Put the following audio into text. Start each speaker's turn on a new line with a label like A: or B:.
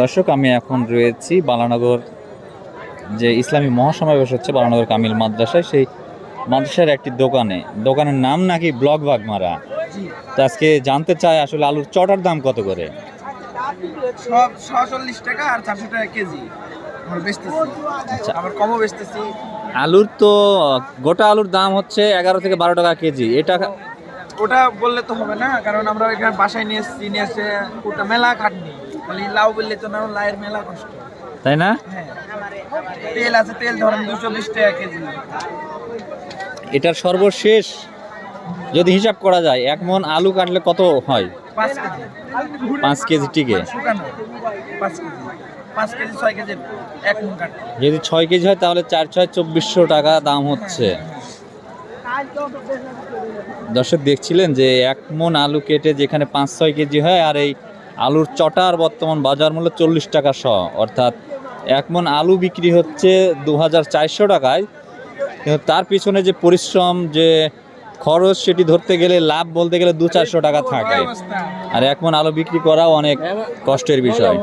A: দর্শক আমি এখন রয়েছি বালানগর যে ইসলামী মহাসমাবেশ হচ্ছে বালানগর কামিল মাদ্রাসায়। সেই মাদ্রাসার একটি দোকানে। দোকানের নাম নাকি ব্লক বাগমারা। তো আজকে জানতে চাই আসলে আলুর চটার দাম কত করে?
B: সব ছচল্লিশ টাকা আর চারশো টাকা কেজি। আমরা
A: আচ্ছা।
B: আবার কমও বেচতেছি।
A: আলুর তো গোটা আলুর দাম হচ্ছে এগারো থেকে বারো টাকা কেজি। এটা
B: ওটা বললে তো হবে না কারণ আমরা এখানে বাসায় নিয়ে এসেছি নিয়ে এসে ওটা মেলা খাটনি। খালি লাউ বললে তো না লাউয়ের মেলা কষ্ট।
A: তাই না?
B: হ্যাঁ তেল আছে তেল ধরেন দুশো বিশ টাকা কেজি।
A: এটার সর্বশেষ যদি হিসাব করা যায় এক মন আলু কাটলে কত হয়?
B: পাঁচ কেজি।
A: টিকে। যদি ছয় কেজি হয় তাহলে চার ছয় চব্বিশশো টাকা দাম হচ্ছে। দর্শক দেখছিলেন যে এক মন আলু কেটে যেখানে পাঁচ ছয় কেজি হয় আর এই আলুর চটার বর্তমান বাজার মূল্য চল্লিশ টাকা শ। অর্থাৎ এক মন আলু বিক্রি হচ্ছে দু হাজার চারশো টাকায়। কিন্তু তার পিছনে যে পরিশ্রম, যে খরচ, সেটি ধরতে গেলে লাভ বলতে গেলে দু চারশো টাকা থাকে। আর এক মন আলু বিক্রি করাও অনেক কষ্টের বিষয়।